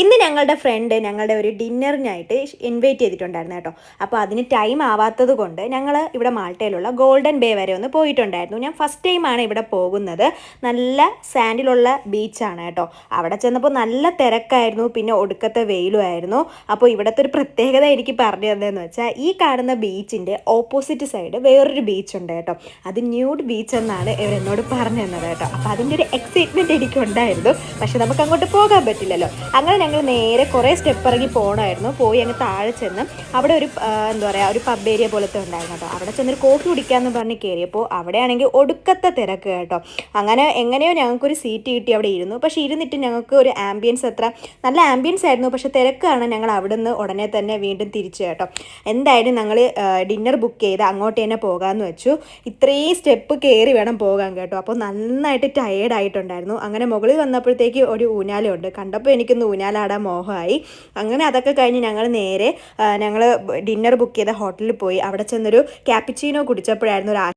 ഇന്ന് ഞങ്ങളുടെ ഫ്രണ്ട് ഞങ്ങളുടെ ഒരു ഡിന്നറിനായിട്ട് ഇൻവൈറ്റ് ചെയ്തിട്ടുണ്ടായിരുന്നു കേട്ടോ. അപ്പോൾ അതിന് ടൈം ആവാത്തത് കൊണ്ട് ഞങ്ങൾ ഇവിടെ മാൾട്ടയിലുള്ള ഗോൾഡൻ ബേ വരെ ഒന്ന് പോയിട്ടുണ്ടായിരുന്നു. ഞാൻ ഫസ്റ്റ് ടൈമാണ് ഇവിടെ പോകുന്നത്. നല്ല സാൻഡിലുള്ള ബീച്ചാണ് കേട്ടോ. അവിടെ ചെന്നപ്പോൾ നല്ല തിരക്കായിരുന്നു. പിന്നെ ഒടുക്കത്തെ വെയിലുമായിരുന്നു അപ്പോൾ ഇവിടുത്തെ ഒരു പ്രത്യേകത എനിക്ക് പറഞ്ഞു തന്നതെന്ന് വെച്ചാൽ ഈ കാണുന്ന ബീച്ചിന്റെ ഓപ്പോസിറ്റ് സൈഡ് വേറൊരു ബീച്ച് ഉണ്ട് കേട്ടോ. അത് ന്യൂഡ് ബീച്ച് എന്നാണ് ഇവരെന്നോട് പറഞ്ഞു തന്നത് കേട്ടോ. അപ്പോൾ അതിന്റെ ഒരു എക്സൈറ്റ്മെന്റ് എനിക്കുണ്ടായിരുന്നു. പക്ഷെ നമുക്ക് അങ്ങോട്ട് പോകാൻ പറ്റില്ലല്ലോ. അങ്ങനെ ഞങ്ങൾ നേരെ കുറേ സ്റ്റെപ്പ് ഇറങ്ങി പോകണമായിരുന്നു പോയി അങ്ങ് താഴെ ചെന്ന് അവിടെ ഒരു എന്താ പറയുക ഒരു പബ് ഏരിയ പോലത്തെ ഉണ്ടായിരുന്നു കേട്ടോ. അവിടെ ചെന്നൊരു കോഫി കുടിക്കാമെന്ന് പറഞ്ഞ് കയറിയപ്പോൾ അവിടെയാണെങ്കിൽ ഒടുക്കത്തെ തിരക്ക് കേട്ടോ. അങ്ങനെ എങ്ങനെയോ ഞങ്ങൾക്കൊരു സീറ്റ് കിട്ടി അവിടെ ഇരുന്നു. പക്ഷേ ഇരുന്നിട്ട് ഞങ്ങൾക്ക് ഒരു ആംബിയൻസ് അത്ര നല്ല ആംബിയൻസ് ആയിരുന്നു. പക്ഷേ തിരക്കാണ് ഞങ്ങൾ അവിടെ നിന്ന് ഉടനെ തന്നെ വീണ്ടും തിരിച്ചു കേട്ടോ. എന്തായാലും ഞങ്ങൾ ഡിന്നർ ബുക്ക് ചെയ്ത് അങ്ങോട്ട് തന്നെ പോകാമെന്ന് വെച്ചു. ഇത്രയും സ്റ്റെപ്പ് കയറി വേണം പോകാൻ കേട്ടോ. അപ്പോൾ നന്നായിട്ട് ടയേർഡ് ആയിട്ടുണ്ടായിരുന്നു. അങ്ങനെ മുകളിൽ വന്നപ്പോഴത്തേക്ക് ഒരു ഊഞ്ഞാലുണ്ട് കണ്ടപ്പോൾ എനിക്കൊന്ന് ഊഞ്ഞാലാടാൻ മോഹമായി. അങ്ങനെ അതൊക്കെ കഴിഞ്ഞ് ഞങ്ങൾ നേരെ ഞങ്ങൾ ഡിന്നർ ബുക്ക് ചെയ്ത ഹോട്ടലിൽ പോയി. അവിടെ ചെന്നൊരു ക്യാപ്പിച്ചീനോ കുടിച്ചപ്പോഴായിരുന്നു ഒരു